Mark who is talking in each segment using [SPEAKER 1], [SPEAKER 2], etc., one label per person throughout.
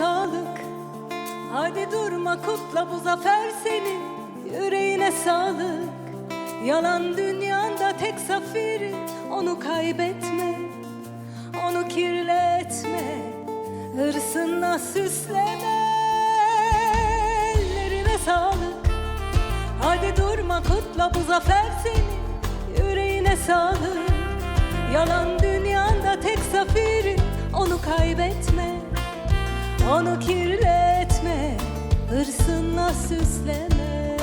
[SPEAKER 1] sağlık. Hadi durma kutla bu zafer senin Yüreğine sağlık. Yalan dünyanda tek zaferi Onu kaybetme. Onu kirletme. Hırsınla süsleme. Ellerine sağlık. Hadi durma kutla bu zafer senin Yüreğine sağlık. Yalan dünyanda Onu kirletme Hırsınla süsleme.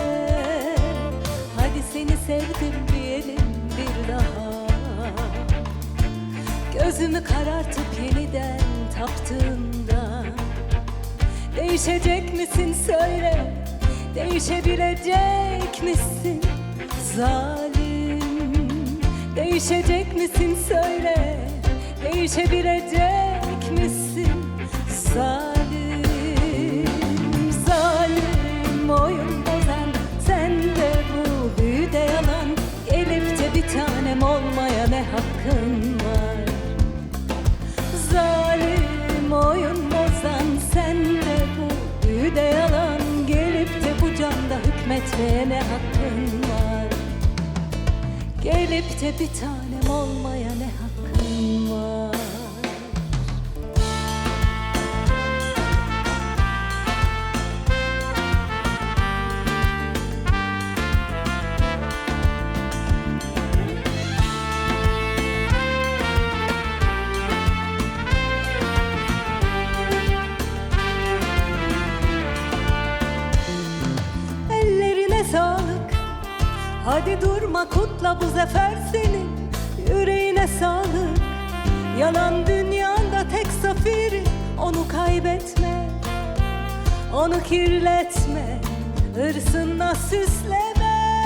[SPEAKER 1] Hadi seni sevdim diyelim bir daha. Gözümü karartıp yeniden taptığımda Değişecek misin söyle Değişebilecek misin zalim? Değişecek misin söyle Değişebilecek misin Zalim oyun bozan sen de bu. Büyüde yalan Gelip de bu canda hükmetmeye ne hakkın var. Gelip de bir tanem olmaya ne hakkın Hadi durma kutla bu zafer senin Yüreğine sağlık. Yalan dünyanda tek zaferi. Onu kaybetme. Onu kirletme. Hırsınla süsleme.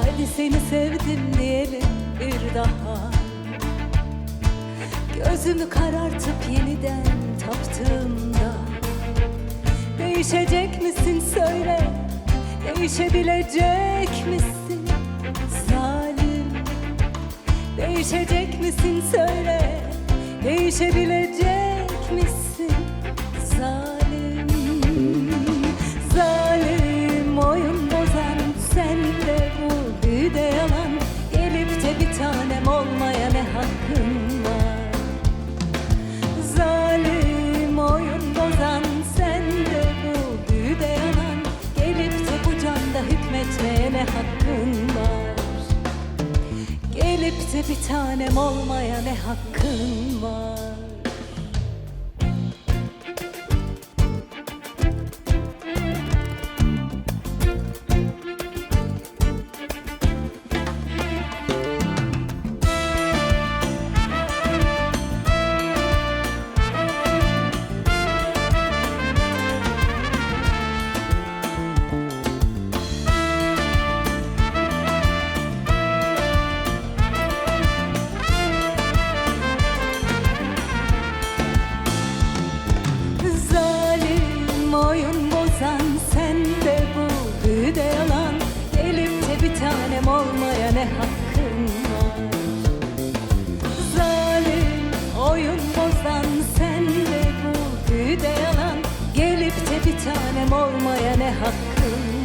[SPEAKER 1] Hadi seni sevdim diyelim bir daha. Gözümü karartıp yeniden taptığımda Değişecek misin söyle Değişebilecek misin? Zalim. Değişecek misin? Söyle. Değişebilecek misin bir tanem olmaya ne hakkın var bir tanem olmaya ne hakkım